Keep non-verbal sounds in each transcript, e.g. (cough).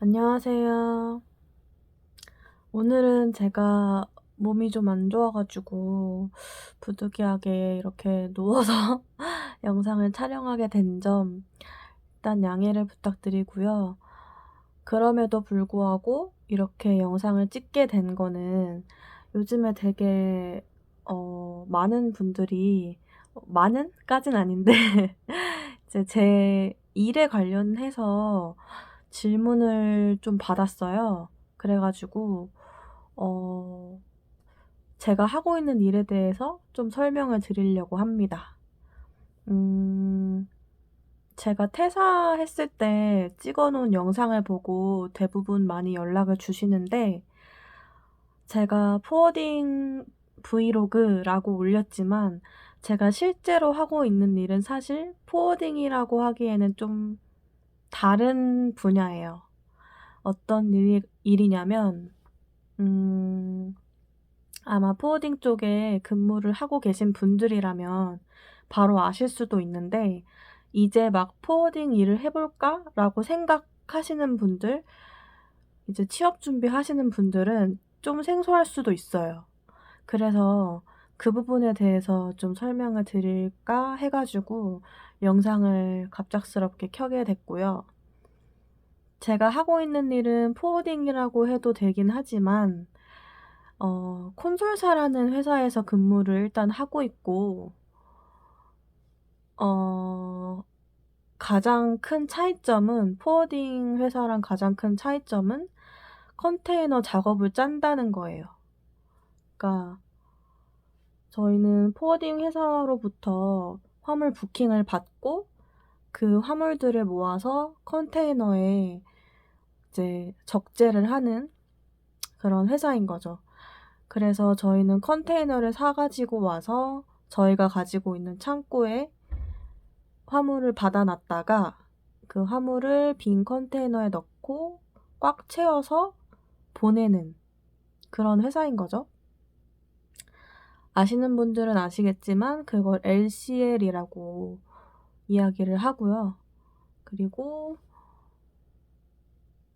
안녕하세요. 오늘은 제가 몸이 좀 안 좋아 가지고 부득이하게 이렇게 누워서 (laughs) 영상을 촬영하게 된 점 일단 양해를 부탁드리고요. 그럼에도 불구하고 이렇게 영상을 찍게 된 거는 요즘에 되게 어 많은 분들이 어 많은?까진 아닌데 (laughs) 이제 제 일에 관련해서 질문을 좀 받았어요. 그래 가지고 어 제가 하고 있는 일에 대해서 좀 설명을 드리려고 합니다. 음 제가 퇴사했을 때 찍어 놓은 영상을 보고 대부분 많이 연락을 주시는데 제가 포워딩 브이로그라고 올렸지만 제가 실제로 하고 있는 일은 사실 포워딩이라고 하기에는 좀 다른 분야예요. 어떤 일이 일이냐면 음 아마 포워딩 쪽에 근무를 하고 계신 분들이라면 바로 아실 수도 있는데 이제 막 '포워딩 일을 해 볼까?'라고 생각하시는 분들 이제 취업 준비하시는 분들은 좀 생소할 수도 있어요. 그래서 그 부분에 대해서 좀 설명을 드릴까 해 가지고 영상을 갑작스럽게 켜게 됐고요. 제가 하고 있는 일은 포워딩이라고 해도 되긴 하지만 어 콘솔사라는 회사에서 근무를 일단 하고 있고 어 가장 큰 차이점은 포워딩 회사랑 가장 큰 차이점은 컨테이너 작업을 짠다는 거예요. 그러니까 저희는 포워딩 회사로부터 화물 부킹을 받고 그 화물들을 모아서 컨테이너에 이제 적재를 하는 그런 회사인 거죠. 그래서 저희는 컨테이너를 사 가지고 와서 저희가 가지고 있는 창고에 화물을 받아 놨다가 그 화물을 빈 컨테이너에 넣고 꽉 채워서 보내는 그런 회사인 거죠. 아시는 분들은 아시겠지만 그걸 LCL이라고 이야기를 하고요. 그리고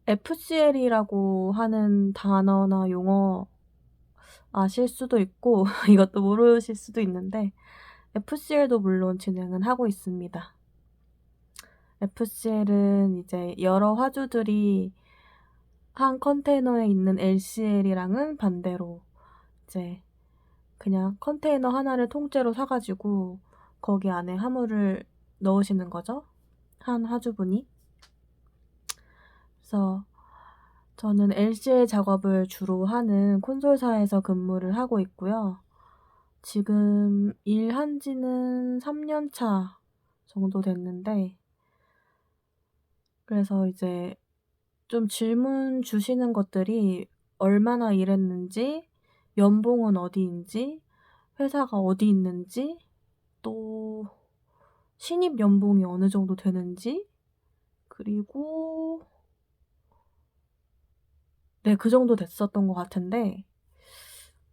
FCL이라고 하는 단어나 용어 아실 수도 있고 (laughs) 이것도 모르실 수도 있는데 FCL도 물론 진행은 하고 있습니다. FCL은 이제 여러 화주들이 한 컨테이너에 있는 LCL이랑은 반대로 이제 그냥 컨테이너 하나를 통째로 사 가지고 거기 안에 화물을 넣으시는 거죠, 한 화주분이. 그래서 저는 LCL 작업을 주로 하는 콘솔사에서 근무를 하고 있고요. 지금 일한 지는 3년 차 정도 됐는데 그래서 이제 좀 질문 주시는 것들이 얼마나 일했는지, 연봉은 어디인지, 회사가 어디 있는지, 또 신입 연봉이 어느 정도 되는지, 그리고 네 그 정도 됐었던 것 같은데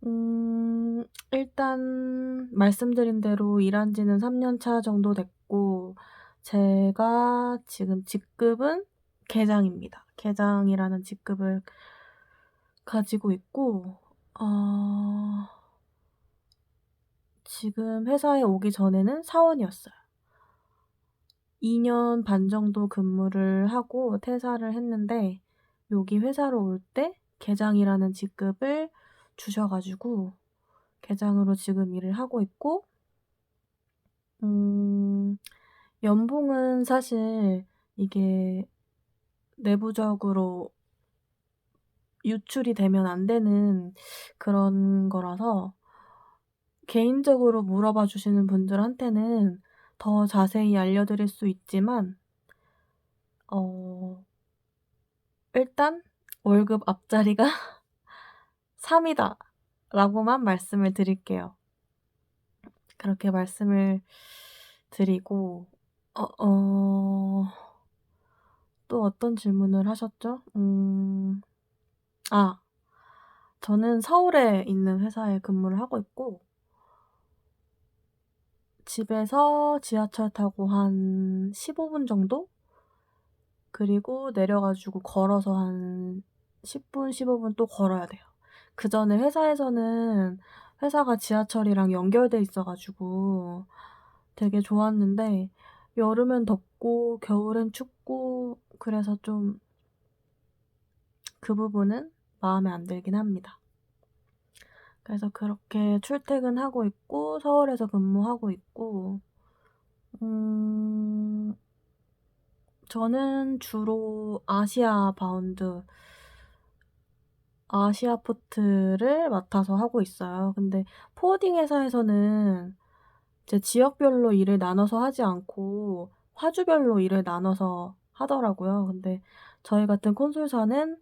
음 일단 말씀드린 대로 일한 지는 3년 차 정도 됐고 제가 지금 직급은 계장입니다. 계장이라는 직급을 가지고 있고 어 지금 회사에 오기 전에는 사원이었어요. 2년 반 정도 근무를 하고 퇴사를 했는데 여기 회사로 올 때 계장이라는 직급을 주셔 가지고 계장으로 지금 일을 하고 있고 음 연봉은 사실 이게 내부적으로 유출이 되면 안 되는 그런 거라서 개인적으로 물어봐 주시는 분들한테는 더 자세히 알려드릴 수 있지만 어 일단 월급 앞자리가 (laughs) 3 이다 라고만 말씀을 드릴게요. 그렇게 말씀을 드리고 어 어 또 어떤 질문을 하셨죠? 음. 아. 저는 서울에 있는 회사에 근무를 하고 있고 집에서 지하철 타고 한 15분 정도 그리고 내려 가지고 걸어서 한 10 분, 15분 또 걸어야 돼요. 그전에 회사에서는 회사가 지하철이랑 연결돼 있어 가지고 되게 좋았는데 여름엔 덥고 겨울엔 춥고 그래서 좀 그 부분은 마음에 안 들긴 합니다. 그래서 그렇게 출퇴근하고 있고 서울에서 근무하고 있고 음 저는 주로 아시아 바운드 아시아 포트를 맡아서 하고 있어요. 근데 포워딩 회사에서는 이제 지역별로 일을 나눠서 하지 않고 화주별로 일을 나눠서 하더라고요. 근데 저희 같은 콘솔사는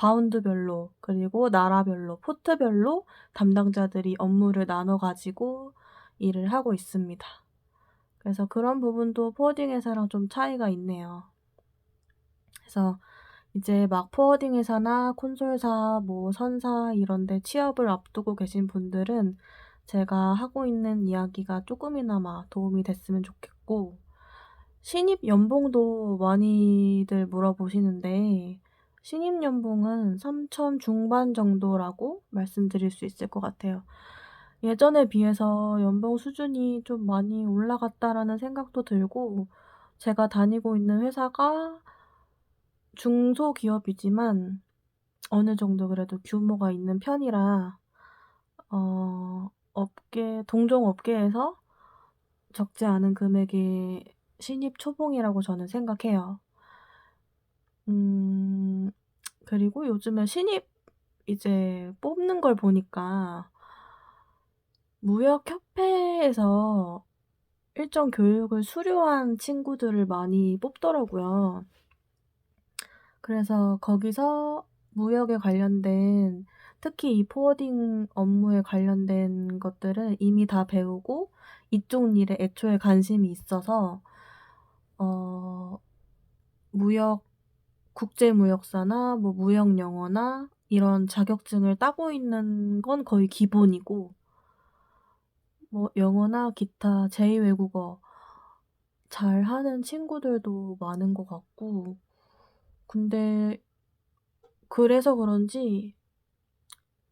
바운드별로 그리고 나라별로 포트별로 담당자들이 업무를 나눠 가지고 일을 하고 있습니다. 그래서 그런 부분도 포워딩 회사랑 좀 차이가 있네요. 그래서 이제 막 포워딩 회사나 콘솔사 뭐 선사 이런 데 취업을 앞두고 계신 분들은 제가 하고 있는 이야기가 쪼끔이나마 도움이 됐으면 좋겠고 신입 연봉도 많이들 물어보시는데 신입 연봉은 3,000 중반 정도라고 말씀드릴 수 있을 것 같아요. 예전에 비해서 '연봉 수준이 좀 많이 올라갔다.'라는 생각도 들고 제가 다니고 있는 회사가 중소기업이지만 어느 정도 그래도 규모가 있는 편이라 어 업계 동종 업계에서 적지 않은 금액의 신입 초봉이라고 저는 생각해요. 음 그리고 요즘에 신입 이제 뽑는 걸 보니까 무역협회에서 일정 교육을 수료한 친구들을 많이 뽑더라고요. 그래서 거기서 무역에 관련된 특히 이 포워딩 업무에 관련된 것들을 이미 다 배우고 이쪽 일에 애초에 관심이 있어서 어 무역 국제무역사나 뭐 무역영어나 이런 자격증을 따고 있는 건 거의 기본이고 뭐 영어나 기타 제2 외국어 잘 하는 친구들도 많은 것 같고 근데 그래서 그런지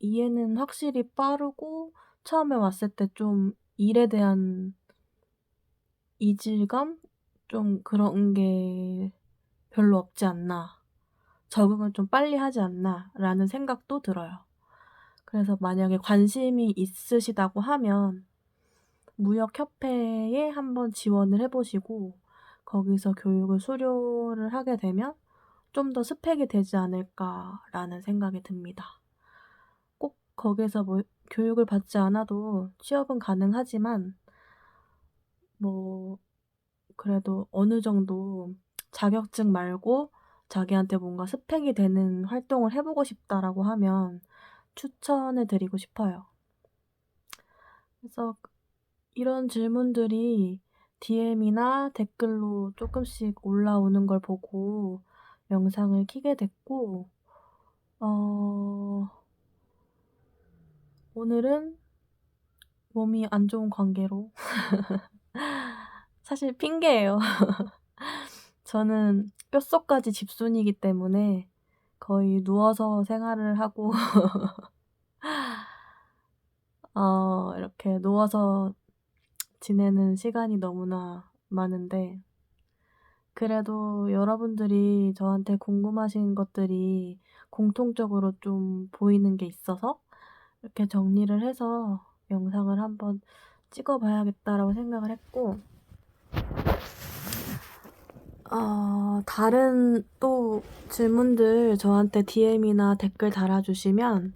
이해는 확실히 빠르고 처음에 왔을 때 좀 일에 대한 이질감? 좀 그런 게 별로 없지 않나. '적응을 좀 빨리 하지 않나.'라는 생각도 들어요. 그래서 만약에 관심이 있으시다고 하면 무역협회에 한번 지원을 해 보시고 거기서 교육을 수료를 하게 되면 '좀 더 스펙이 되지 않을까.'라는 생각이 듭니다. 꼭 거기서 뭐 교육을 받지 않아도 취업은 가능하지만 뭐 그래도 어느 정도 자격증 말고 자기한테 뭔가 '스펙이 되는 활동을 해 보고 싶다.'라고 하면 추천해 드리고 싶어요. 그래서 이런 질문들이 DM이나 댓글로 쪼끔씩 올라오는 걸 보고 영상을 켜게 됐고 어 오늘은 몸이 안 좋은 관계로 (laughs) 사실 핑계예요. (laughs) 저는 뼛속까지 집순이기 때문에 거의 누워서 생활을 하고 (laughs) 어 이렇게 누워서 지내는 시간이 너무나 많은데 그래도 여러분들이 저한테 궁금하신 것들이 공통적으로 좀 보이는 게 있어서 이렇게 정리를 해서 '영상을 한번 찍어 봐야겠다.'라고 생각을 했고 어 다른 또 질문들 저한테 DM이나 댓글 달아 주시면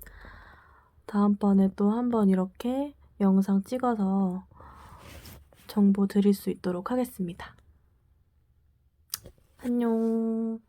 다음번에 또 한번 이렇게 영상 찍어서 정보 드릴 수 있도록 하겠습니다. 안녕.